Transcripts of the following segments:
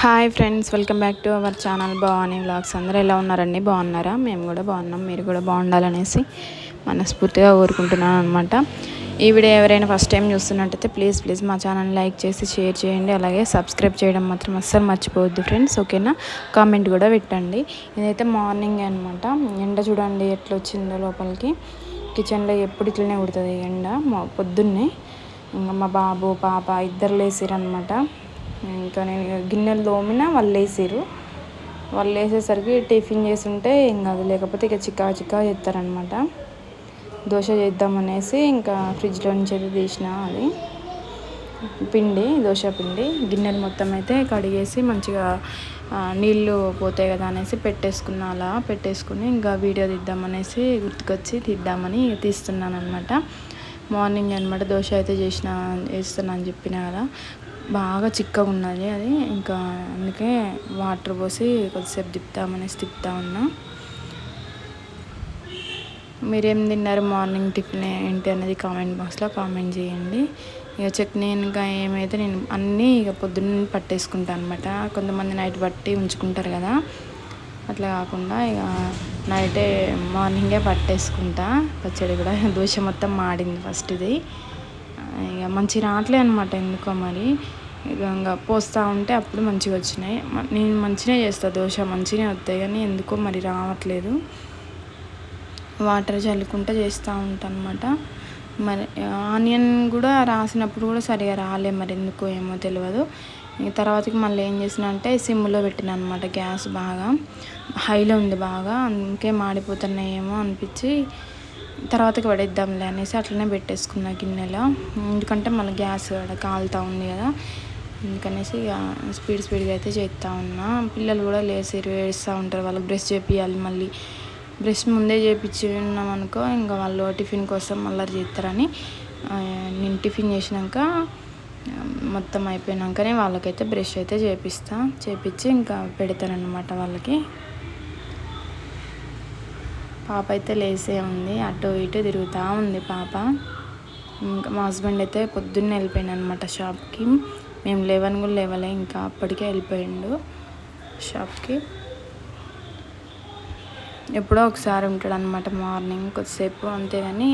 Hi friends welcome back to our channel Bhavani vlogs. అందరూ ఎలా ఉన్నారండి? బాగున్నారా? మేము కూడా బాగున్నాం మీరు కూడా బాగుండాలనేసి మనస్ఫూర్తిగా కోరుకుంటున్నాను అనమాట ఈ వీడియో ఎవరైనా ఫస్ట్ టైం చూస్తున్నట్టయితే ప్లీజ్ ప్లీజ్ మా ఛానల్ లైక్ చేసి షేర్ చేయండి. అలాగే సబ్స్క్రైబ్ చేయడం మాత్రం అస్సలు మర్చిపోవద్దు ఫ్రెండ్స్ ఓకేనా? కామెంట్ కూడా పెట్టండి. ఇదైతే మార్నింగ్ అనమాట ఎండ చూడండి ఎట్లా వచ్చిందో లోపలికి. కిచెన్లో ఎప్పుడు ఇట్లనే కుడుతుంది ఎండ. పొద్దున్నే ఇంకా మా బాబు పాప ఇద్దరు లేసిరనమాట ఇంకా నేను గిన్నెలు తోమిన వాళ్ళు వేసారు వాళ్ళు వేసేసరికి టిఫిన్ చేస్తుంటే ఇంకా అది లేకపోతే ఇక చిక్కా చిక్కా చేస్తారనమాట దోశ చేద్దామనేసి ఇంకా ఫ్రిడ్జ్లో నుంచి అయితే తీసిన అది. పిండి దోశ పిండి గిన్నెలు మొత్తం అయితే కడిగేసి మంచిగా నీళ్ళు పోతాయి కదా అనేసి పెట్టేసుకున్న అలా పెట్టేసుకుని ఇంకా వీడియో తీద్దామనేసి గుర్తుకొచ్చి తీద్దామని తీస్తున్నాను అనమాట మార్నింగ్ అనమాట దోశ అయితే చేసిన వేస్తున్నా అని చెప్పిన కదా. బాగా చిక్కగా ఉన్నది అది. ఇంకా అందుకే వాటర్ పోసి కొద్దిసేపు తిప్పుతామనేసి తిప్పుతా ఉన్నా. మీరేం తిన్నారు మార్నింగ్ టిఫిన్ ఏంటి అనేది కామెంట్ బాక్స్లో కామెంట్ చేయండి. ఇక చట్నీ ఇంకా ఏమైతే నేను అన్నీ ఇక పొద్దున్న పట్టేసుకుంటాను అనమాట కొంతమంది నైట్ పట్టి ఉంచుకుంటారు కదా. అట్లా కాకుండా ఇక నైటే మార్నింగే పట్టేసుకుంటా. పచ్చడి కూడా దోశ మొత్తం మాడింది ఫస్ట్ ఇది. ఇక మంచి రావట్లే అనమాట ఎందుకో మరి. ఇంకా పోస్తూ ఉంటే అప్పుడు మంచిగా వచ్చినాయి. నేను మంచిగా చేస్తాను దోశ మంచిగా వస్తాయి కానీ ఎందుకో మరి రావట్లేదు. వాటర్ చల్లుకుంటూ చేస్తూ ఉంటాను అనమాట మరి ఆనియన్ కూడా రాసినప్పుడు కూడా సరిగా రాలే మరి ఎందుకో ఏమో తెలియదు తర్వాతకి మళ్ళీ ఏం చేసిన అంటే సిమ్లో పెట్టిన అనమాట గ్యాస్ బాగా. హైలో ఉంది బాగా అందుకే మాడిపోతున్నాయేమో అనిపించి తర్వాతకి పడేద్దాంలే అనేసి అట్లనే పెట్టేసుకున్న గిన్నెలో. ఎందుకంటే మళ్ళీ గ్యాస్ కాలుతూ ఉంది కదా. అందుకనేసి ఇక స్పీడ్ స్పీడ్గా అయితే చేస్తూ ఉన్నా. పిల్లలు కూడా లేసి వేస్తూ ఉంటారు. వాళ్ళకి బ్రష్ చేపియాలి మళ్ళీ. బ్రష్ ముందే చేపించి ఉన్నాం అనుకో ఇంకా వాళ్ళు టిఫిన్ కోసం మళ్ళీ చేస్తారని నేను టిఫిన్ చేసినాక మొత్తం అయిపోయినాకనే వాళ్ళకైతే బ్రష్ అయితే చేపిస్తా. చేపించి ఇంకా పెడతారనమాట వాళ్ళకి. పాప అయితే లేసే ఉంది. అటు ఇటు తిరుగుతూ ఉంది పాప. ఇంకా మా హస్బెండ్ అయితే పొద్దున్నే వెళ్ళిపోయాడు అనమాట షాప్కి మేము లేవని కూడా లేవలే ఇంకా అప్పటికే వెళ్ళిపోయిండు షాప్కి ఎప్పుడో ఒకసారి ఉంటాడు అనమాట మార్నింగ్ కొద్దిసేపు అంతేగాని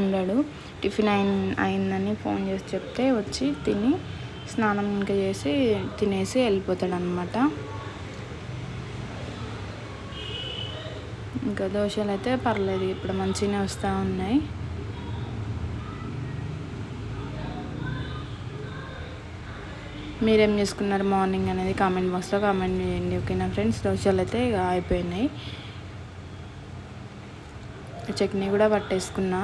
ఉండడు. టిఫిన్ అయిన అయిందని ఫోన్ చేసి చెప్తే వచ్చి తిని స్నానం ఇంకా చేసి తినేసి వెళ్ళిపోతాడు అనమాట ఇంకా దోశలు అయితే పర్లేదు ఇప్పుడు మంచిగానే వస్తూ ఉన్నాయి. మీరేం చేసుకున్నారు మార్నింగ్ అనేది కామెంట్ బాక్స్లో కామెంట్ చేయండి ఓకేనా ఫ్రెండ్స్? దోశలు అయితే ఇక అయిపోయినాయి. చట్నీ కూడా పట్టేసుకున్నా.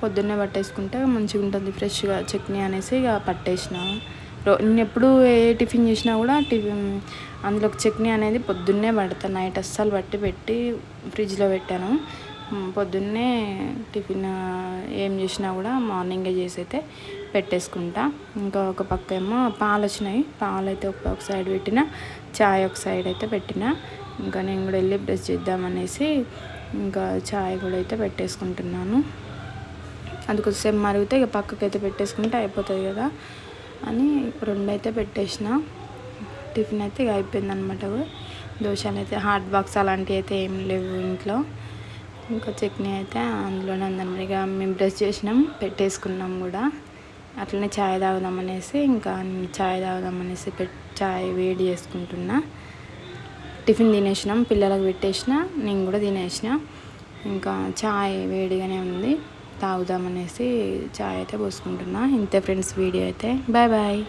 పొద్దున్నే పట్టేసుకుంటే మంచిగా ఉంటుంది ఫ్రెష్గా చట్నీ అనేసి ఇక పట్టేసిన. నేను ఎప్పుడు ఏ టిఫిన్ చేసినా కూడా టిఫిన్ అందులోకి చట్నీ అనేది పొద్దున్నే పడతాను నైట్ అస్సలు పట్టి పెట్టి ఫ్రిడ్జ్లో పెట్టాను. పొద్దున్నే టిఫిన్ ఏం చేసినా కూడా మార్నింగే చేసి అయితే పెట్టేసుకుంటా. ఇంకా ఒక పక్క ఏమో పాలు వచ్చినాయి పాలు అయితే ఒక సైడ్ పెట్టిన చాయ్ ఒక సైడ్ అయితే పెట్టిన. ఇంకా నేను కూడా వెళ్ళి బ్రష్ చేద్దామనేసి ఇంకా చాయ్ కూడా అయితే పెట్టేసుకుంటున్నాను. అది కొద్దిసేపు మరిగితే ఇక పక్కకైతే పెట్టేసుకుంటే అయిపోతుంది కదా. అని రెండు అయితే పెట్టేసిన. టిఫిన్ అయితే ఇక అయిపోయిందనమాట దోశలు అయితే హాట్ బాక్స్ అలాంటివి అయితే ఏం లేవు ఇంట్లో. ఇంకా చట్నీ అయితే అందులోనే ఉందన్నమాట. ఇక మేము బ్రష్ చేసినాం పెట్టేసుకున్నాం కూడా. అట్లనే ఛాయ్ తాగుదాం అనేసి ఇంకా ఛాయ్ తాగుదాం అనేసి పెట్ ఛాయ్ వేడి చేసుకుంటున్నా. టిఫిన్ తినేసినాం పిల్లలకు పెట్టేసిన నేను కూడా తినేసిన. ఇంకా ఛాయ్ వేడిగానే ఉంది. తాగుదామనేసి ఛాయ్ అయితే పోసుకుంటున్నా. ఇంతే ఫ్రెండ్స్ వీడియో అయితే. Bye bye.